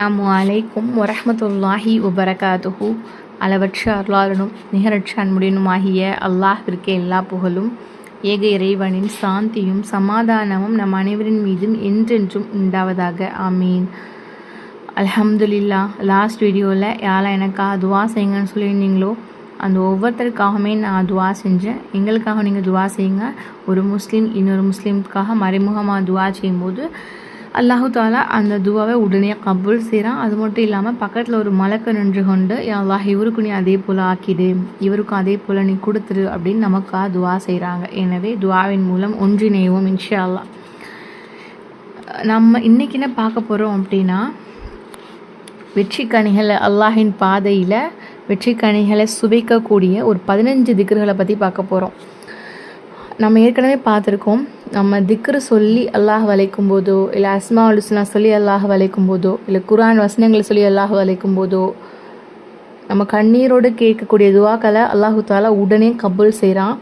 அஸ்லாம் அலைக்கும் வரமத்துல்லாஹி உபரகாதுஹு அளவற்ற அருளாளனும் நிகரற்ற அன்புடனுமாகிய அல்லாஹிற்கு எல்லா புகழும் ஏக இறைவனின் சாந்தியும் சமாதானமும் நம் அனைவரின் மீதும் என்றென்றும் உண்டாவதாக. ஆமீன். அல்ஹம்துலில்லா லாஸ்ட் வீடியோவில் யாரெல்லாம் எனக்காக துவா செய்யுங்கன்னு சொல்லியிருந்தீங்களோ அந்த ஒவ்வொருத்தருக்காகவுமே நான் துவா செஞ்சேன். எங்களுக்காக நீங்கள் துவா செய்யுங்க. ஒரு முஸ்லீம் இன்னொரு முஸ்லீமுக்காக மறைமுகமாக துவா செய்யும்போது அல்லாஹு தாலா அந்த துவாவை உடனே கபுல் செய்கிறான் அது மட்டும் இல்லாமல் பக்கத்தில் ஒரு மலக்க நின்று கொண்டு அல்லாஹ் இவருக்கு நீ அதே போல் ஆக்கிடு. இவருக்கும் அதே போல் நீ கொடுத்துரு அப்படின்னு நமக்காக துவா செய்கிறாங்க எனவே துவாவின் மூலம் ஒன்றிணைவோம் இன்ஷா அல்லாஹ் நம்ம இன்றைக்கி என்ன பார்க்க போகிறோம் அப்படின்னா வெற்றி கனிகளை அல்லாஹின் பாதையில் வெற்றி கனிகளை சுவைக்கக்கூடிய ஒரு பதினஞ்சு திக்ருகளை பற்றி பார்க்க போகிறோம் நம்ம ஏற்கனவே பார்த்துருக்கோம் நம்ம திக்ரு சொல்லி அல்லாஹ் வளைக்கும் போதோ இல்லை அஸ்மா உலுஸ்னா சொல்லி அல்லாஹ் வளைக்கும் போதோ இல்லை குரான் வசனங்களை சொல்லி அல்லாஹ் வளைக்கும் போதோ நம்ம கண்ணீரோடு கேட்கக்கூடிய துவாக்களை அல்லாஹு தாலா உடனே கபுல் செய்கிறான்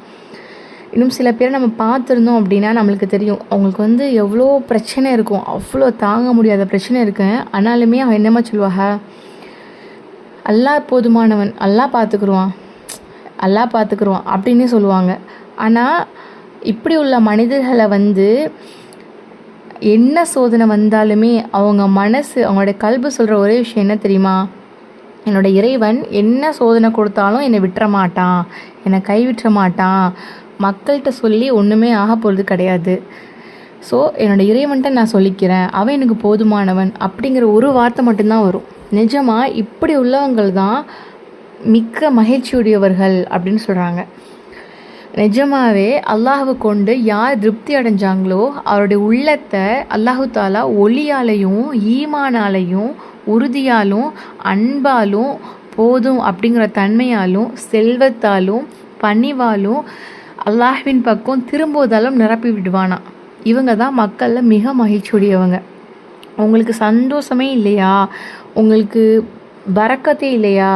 இன்னும் சில பேரை நம்ம பார்த்துருந்தோம் அப்படின்னா நம்மளுக்கு தெரியும் அவங்களுக்கு வந்து எவ்வளோ பிரச்சனை இருக்கும் அவ்வளோ தாங்க முடியாத பிரச்சனை இருக்கு. ஆனாலுமே அவன் என்னம்மா சொல்லுவாங்க அல்லாஹ் போதுமானவன் அல்லாஹ் பார்த்துக்குருவான் அல்லாஹ் பார்த்துக்குருவான் அப்படின்னே சொல்லுவாங்க. ஆனால் இப்படி உள்ள மனிதர்களை வந்து என்ன சோதனை வந்தாலுமே அவங்க மனசு அவங்களோட கல்பு சொல்கிற ஒரே விஷயம் என்ன தெரியுமா? என்னோட இறைவன் என்ன சோதனை கொடுத்தாலும் என்னை விட்டுற மாட்டான் என்னை கைவிட்டுற மாட்டான். மக்கள்கிட்ட சொல்லி ஒன்றுமே ஆக போகிறது கிடையாது. ஸோ என்னோடய இறைவன்கிட்ட நான் சொல்லிக்கிறேன் அவன் எனக்கு போதுமானவன் அப்படிங்கிற ஒரு வார்த்தை மட்டும்தான் வரும். நிஜமாக இப்படி உள்ளவங்கள் தான் மிக்க மகிழ்ச்சியுடையவர்கள் அப்படின்னு சொல்கிறாங்க நிஜமாவே அல்லாஹுவை கொண்டு யார் திருப்தி அடைஞ்சாங்களோ அவருடைய உள்ளத்தை அல்லாஹு தாலா ஒளியாலையும் ஈமானாலையும் உறுதியாலும் அன்பாலும் போதும் அப்படிங்கிற தன்மையாலும் செல்வத்தாலும் பணிவாலும் அல்லாஹ்வின் பக்கம் திரும்புவதாலும் நிரப்பி விடுவானா? இவங்க தான் மக்களில் மிக மகிழ்ச்சியுடையவங்க. உங்களுக்கு சந்தோஷமே இல்லையா? உங்களுக்கு பறக்கத்தே இல்லையா?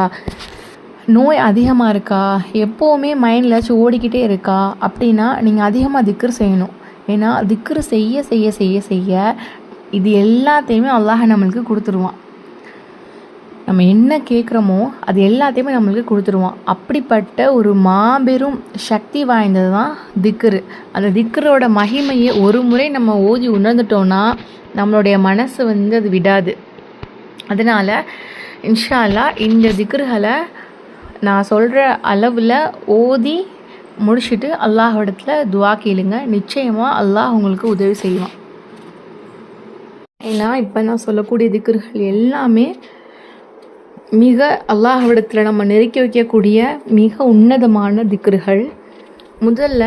நோய் அதிகமாக இருக்கா? எப்போவுமே மைண்டில் ஏதாச்சும் ஓடிக்கிட்டே இருக்கா? அப்படின்னா நீங்கள் அதிகமாக திக்ரு செய்யணும். ஏன்னா திக்ரு செய்ய செய்ய செய்ய செய்ய இது எல்லாத்தையுமே அல்லாஹ் நம்மளுக்கு கொடுத்துருவான். நம்ம என்ன கேட்குறோமோ அது எல்லாத்தையுமே நம்மளுக்கு கொடுத்துருவான். அப்படிப்பட்ட ஒரு மாபெரும் சக்தி வாய்ந்தது தான் திக்ரு. அந்த திக்ரோட மகிமையை ஒரு முறை நம்ம ஓதி உணர்ந்துட்டோன்னா நம்மளுடைய மனசு வந்து அது விடாது. அதனால் இன்ஷா அல்லாஹ் இந்த திக்ருகளை நான் சொல்கிற அளவில் ஓதி முடிச்சுட்டு அல்லாஹ்விடத்தில் துவா கேளுங்க. நிச்சயமாக அல்லாஹ் உங்களுக்கு உதவி செய்வான். ஏன்னா இப்போ நான் சொல்லக்கூடிய திக்ருகள் எல்லாமே மிக அல்லாஹ்விடத்தில் நம்ம நெருக்கி வைக்கக்கூடிய மிக உன்னதமான திக்ருகள். முதல்ல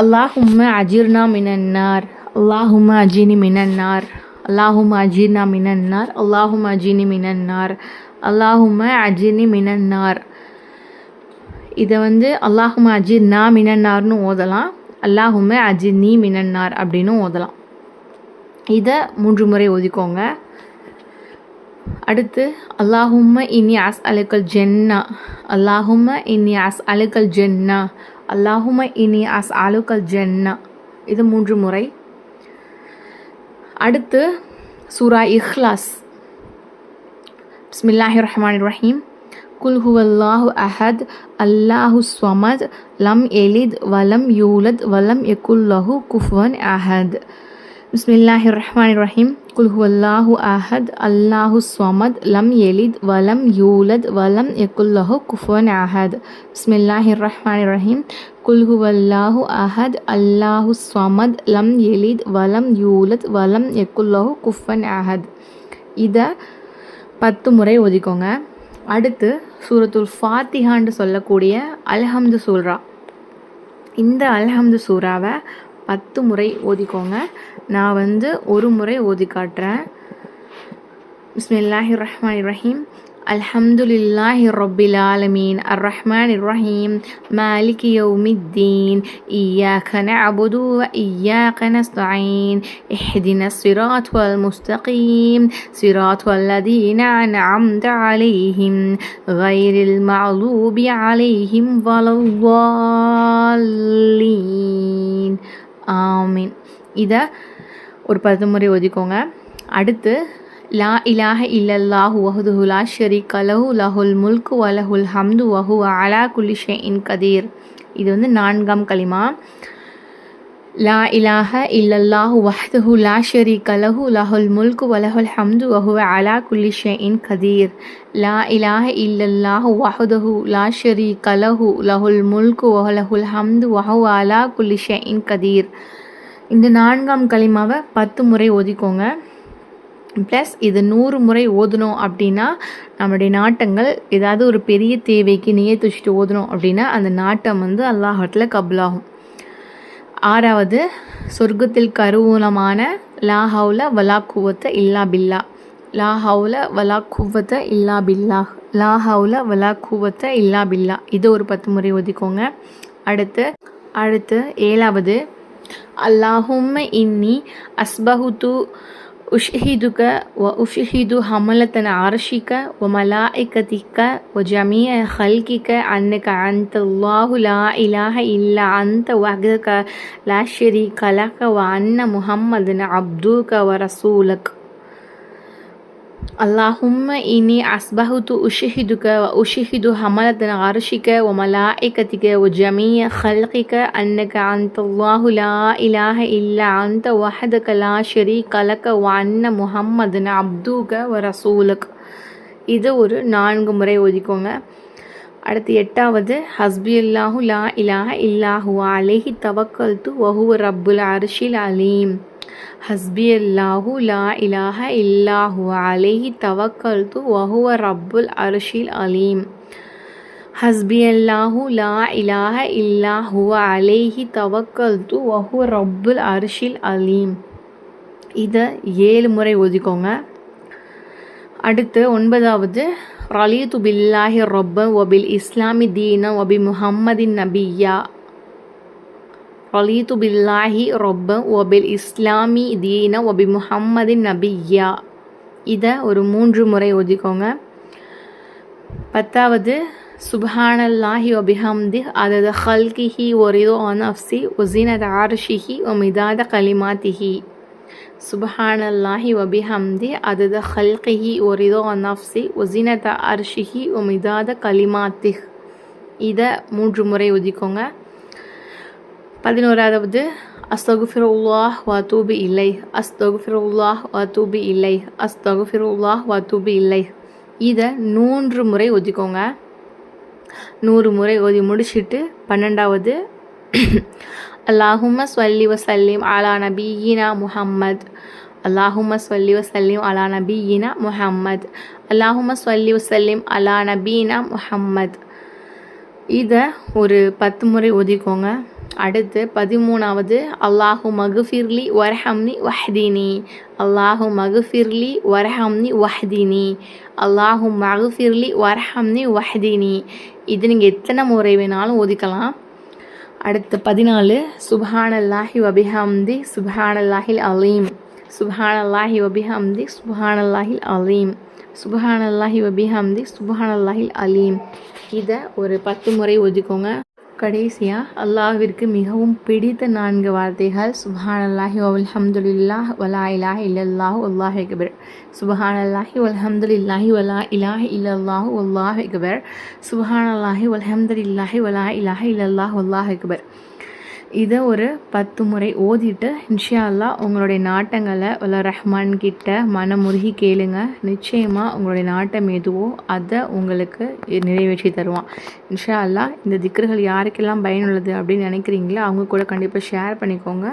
அல்லாஹும்ம அஜீர்னா மினன்னார். அல்லாஹும்ம அஜீனி மினன்னார். அல்லாஹும் அஜீர்னா மினன்னார். அல்லாஹும் அஜீனி மினன்னார். அல்லாஹும அஜினி மினன்னார். இதை வந்து அல்லாஹும அஜிர்னா மினன்னார்னு ஓதலாம். அல்லாஹும அஜினி மினன்னார் அப்படின்னு ஓதலாம். இதை மூன்று முறை ஓதிக்கோங்க. அடுத்து அல்லாஹும்ம இனி அஸ் அலுக்கல் ஜென்னா. அல்லாஹும்ம இனி அஸ் அலுக்கல் ஜென்னா. அல்லாஹும இனி அஸ் அலுக்கல் ஜென்னா. இது மூன்று முறை. அடுத்து சூரா இஹ்லாஸ். বিসমিল্লাহ রহমান রহিম কুল হুয়াল্লাহ আহাদ আল্লাহু সামাদ লাম এলিদ ওয়ালাম ইউলাদ ওয়ালাম ইকুল্লাহু কুফওয়ান আহাদ বিসমিল্লাহ রহমান রহিম কুল হুয়াল্লাহু আহাদ আল্লাহু সামাদ লাম এলিদ ওয়ালাম ইউলাদ ওয়ালাম ইকুল্লাহু কুফওয়ান আহাদ বিসমিল্লাহ রহমান রহিম কুল হুয়াল্লাহু আহাদ আল্লাহু সামাদ লাম এলিদ ওয়ালাম ইউলাদ ওয়ালাম ইকুল্লাহু কুফওয়ান আহাদ إذا பத்து முறை ஒதுக்கோங்க. அடுத்து சூரத்துல் ஃபாத்திஹான்னு சொல்லக்கூடிய அல்ஹம்து சூரா. இந்த அல்ஹம்து சூறாவை பத்து முறை ஓதிக்கோங்க நான் வந்து ஒரு முறை ஓதி காட்டுறேன் பிஸ்மில்லாஹி ரஹ்மான் ரஹீம். അൽഹംദുലില്ലാഹി റബ്ബിലാലമീൻ. അറഹ്മാൻ ഇറഹീം മാലിക് യൗമിദ്ദീൻ. ഇയ്യാഖ നഅബുദു വ ഇയ്യാഖ നസ്തഈൻ. ഇഹ്ദിന സിറാത്തുൽ മുസ്തഖീം. സിറാത്തുൽ ലദീന അൻഅംത അലൈഹിം. ഗൈറിൽ മഅ്ദൂബി അലൈഹിം വലദ്ദാലീൻ ஆமீன் இதை ஒரு பத்து முறை ஒதுக்கோங்க அடுத்து லா இலாஹ இல்லல்லாஹு வஹதுஹு லா கலஹு லஹுல் முல்கு வலஹுல் ஹம்து வஹுவ அலா குல்லி இன் கதீர் இது வந்து நான்காம் களிமா. லா இலாஹ இல்லல்லாஹு வஹதுஹு லா ஷரீக கலஹு லஹுல் முல்கு வலஹுல் ஹம்து வஹுவ அலா குல்லி இன் கதீர் லா இலாஹ இல்லல்லாஹு வஹதுஹு லா ஷரீக லஹு லஹுல் முல்கு வலஹுல் ஹம்து வஹு அலா குல்லி இன் கதீர் இந்த நான்காம் களிமாவை பத்து முறை ஒதுக்கோங்க ப்ளஸ் இது நூறு முறை ஓதணும் அப்படின்னா நம்மளுடைய நாட்டங்கள் ஏதாவது ஒரு பெரிய தேவைக்கு நியத்து வச்சுட்டு ஓதணும் அப்படின்னா அந்த நாட்டம் வந்து அல்லாஹத்தில் கபுலாகும். ஆறாவது சொர்க்கத்தில் கருவூலமான லா ஹவுல வலா குவத்த இல்லா பில்லா. லா ஹவுல வலா குவத்த இல்லா பில்லா. லா ஹவுல வலா குவத்த இல்லா பில்லா. இது ஒரு பத்து முறை ஒதுக்கோங்க அடுத்து அடுத்து ஏழாவது அல்லாஹும் இன்னி அஸ்பஹுத்து أشهدك وأشهد حملة عرشك وملائكتك وجميع خلقك أنك أنت الله لا إله إلا أنت وحدك لا شريك لك وأن محمدا عبدك ورسولك اللهم إني أصبحت أشهدك وأشهد حملة عرشك وملائكتك وجميع خلقك أنك أنت الله لا إله إلا أنت وحدك لا شريك لك وأن محمد عبدك ورسولك இது ஒரு நான்கு முறை ஒதுக்கோங்க அடுத்து எட்டாவது ஹஸ்பி அல்லாஹு லா இலாஹ இல்லாஹு அலேஹி தவக்கல்து வஹுவ ரப்புல் அரிஷில் அலீம் ஹஸ்பி அல்லாஹு லா இலாஹ இல்லாஹு. அலேஹி தவக்கல்து வஹுவ ரப்புல் அரிஷில் அலீம். ஹஸ்பி அல்லாஹு லா இலாஹ இல்லாஹு. அலேஹி தவக்கல்து வஹுவ ரப்புல் அரிஷில் அலீம். இதை ஏழு முறை ஒதுக்கோங்க அடுத்து ஒன்பதாவது. ரலீது பில்லாஹி ரொப்ப ஒபில் இஸ்லாமி தீன ஒபி முஹம்மதின் நபியா. ரலீது பில்லாஹி ரொப்ப ஒபில் இஸ்லாமி தீன ஒபி முஹம்மதின் நபியா இதை ஒரு மூன்று முறை ஒதுக்கோங்க பத்தாவது சுபஹானல்லாஹி ஒபிஹம்தி அதது ஹல்கிஹி ஒரிதோ அனஃப்சி ஒசினத் ஆர்ஷிஹி ஒமிதாத கலிமாத்திஹி சுபஹானல்லாஹி ஒபிஹம்தி அதது ஹல்கிஹி ஒரிதோ நஃப்சி ஒசினத அர்ஷிஹி ஒமிதாத கலிமாத்திஹ் இதை மூன்று முறை ஒதுக்கோங்க பதினோராவது அஸ்தகுஃபிருல்லாஹ் வாத்தூபி இல்லை அஸ்தகுஃபிருல்லாஹ் வாத்தூபி இல்லை அஸ்தகுஃபிருல்லாஹ் வாத்தூபி இல்லை இதை நூன்று முறை ஒதுக்கோங்க. நூறு முறை ஓதி முடிச்சுட்டு பன்னெண்டாவது அல்லாஹும ஸ்வல்லி வசல்லிம் அலா நபீனா முஹம்மத். அல்லாஹும ஸ்வல்லி வசல்லிம் அலா நபீனா முஹம்மத். அல்லாஹும ஸ்வல்லி வசல்லிம் அலா நபீனா முஹம்மத். இதை ஒரு பத்து முறை ஒதுக்கோங்க. அடுத்து பதிமூணாவது அல்லாஹு மகுஃபிர்லி வர்ஹம்னி வஹ்தீனி. அல்லாஹு மகுஃபிர்லி வர்ஹம்னி வஹ்தீனி. அல்லாஹு மகுஃபிர்லி வர்ஹம்னி வஹ்தீனி. இது நீங்கள் எத்தனை முறை வேணாலும் ஒதுக்கலாம். அடுத்து பதினாலு சுபஹானல்லாஹி வபிஹம்தி சுபஹானல்லாஹில் அலீம். சுபஹானல்லாஹி வபிஹம்தி சுபஹானல்லாஹில் அலீம். சுபஹானல்லாஹி வபிஹம்தி சுபஹானல்லாஹில் அலீம். இதை ஒரு பத்து முறை ஒதுக்கோங்க. கடைசியாக அல்லாஹிற்கு மிகவும் பிடித்த நான்கு வார்த்தைகள். சுபஹான் அல்லாஹி வல்ஹம்துலில்லாஹ் வலா இலாஹ் இல்லல்லாஹு அல்லாஹ் அக்பர். சுபஹான் அல்லாஹி வல்ஹம்துலில்லாஹி வலா இலாஹ் இல்லல்லாஹு அல்லாஹ் அக்பர். சுபஹான் அல்லாஹி வல்ஹம்துலில்லாஹி வலா இலாஹ் இல்லல்லாஹு அல்லாஹ் அக்பர். இதை ஒரு பத்து முறை ஓதிட்டு இன்ஷா அல்லா உங்களுடைய நாட்டங்களை உள்ள ரஹ்மான் கிட்ட மனமுருகி கேளுங்க. நிச்சயமாக உங்களுடைய நாட்டம் எதுவோ அதை உங்களுக்கு நிறைவேற்றி தருவான். இன்ஷா அல்லா இந்த திக்கர்கள் யாருக்கெல்லாம் பயனுள்ளது அப்படின்னு நினைக்கிறீங்களோ அவங்க கூட கண்டிப்பாக ஷேர் பண்ணிக்கோங்க.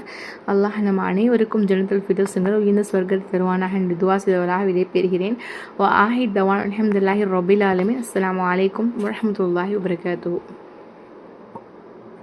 அல்லாஹ் நம்ம அனைவருக்கும் ஜனத்தல் ஃபிதர்ஸுங்கிற உயர்ந்த சொர்க்கத்தை தருவானாக என்று துவா செய்தவராக விதை பெறுகிறேன். ஓ ஆஹித் தவான் அஹமதுல்லாஹி ரொபில் ஆலமின். அஸ்லாம் வலைக்கம் வரமத்துல்லாஹி வபரகாத்தூ